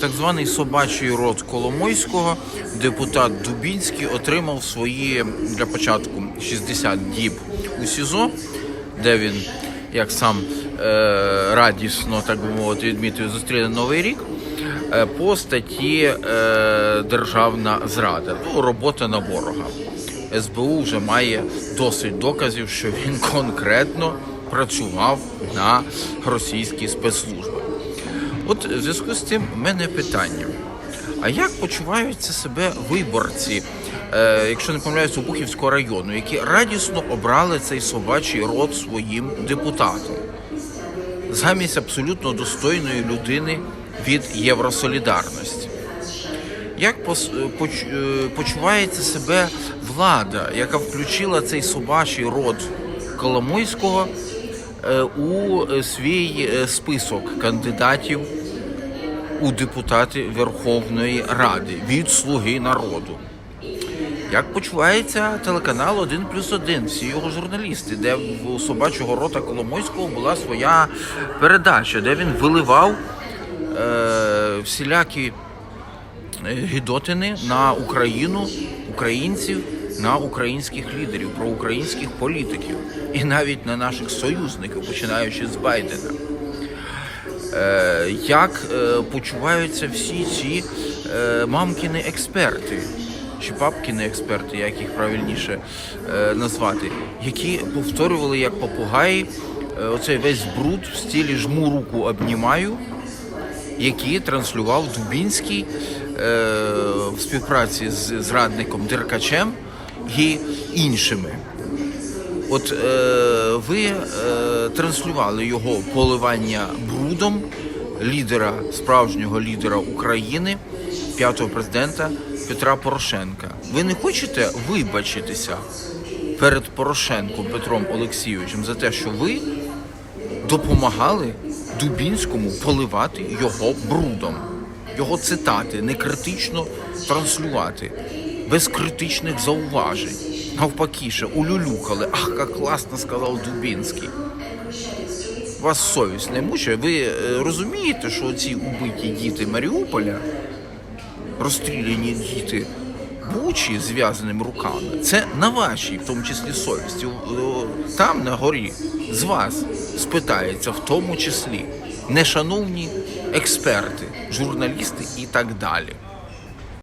Так званий собачий род Коломойського депутат Дубінський отримав свої для початку 60 діб у СІЗО, де він, як сам е, радісно, так би мовити, відмітив, зустріне новий рік. е, По статті е, Державна зрада, ну, робота на ворога. СБУ вже має досить доказів, що він конкретно працював на російські спецслужби. От в зв'язку з цим в мене питання: а як почуваються себе виборці, е, якщо не помиляюсь, Обухівського району, які радісно обрали цей собачий род своїм депутатом? Замість абсолютно достойної людини від Євросолідарності. Як е, е, почувається себе влада, яка включила цей собачий род Коломойського е, у свій список кандидатів у депутати Верховної Ради від Слуги народу? Як почувається телеканал 1 плюс 1, всі його журналісти, де в собачого рота Коломойського була своя передача, де він виливав е, всілякі е, гідотини на Україну, українців, на українських лідерів, про українських політиків і навіть на наших союзників, починаючи з Байдена. Е, як е, почуваються всі ці е, мамкіни експерти, чи папкіни експерти, як їх правильніше е, назвати, які повторювали як попугаї е, оцей весь бруд в стилі жму руку обнімаю, які транслював Дубінський е, в співпраці з зрадником Деркачем і іншими. От е, ви е, транслювали його поливання брудом лідера, справжнього лідера України, п'ятого президента Петра Порошенка. Ви не хочете вибачитися перед Порошенком Петром Олексійовичем за те, що ви допомагали Дубінському поливати його брудом, його цитати, не критично транслювати, без критичних зауважень. Навпаки, ще улюлюкали. Ах, як класно сказав Дубінський. Вас совість не мучає. Ви е, розумієте, що ці убиті діти Маріуполя, розстріляні діти Бучі зв'язаними руками, це на вашій, в тому числі, совісті. Там на горі з вас спитається, в тому числі, нешановні експерти, журналісти і так далі.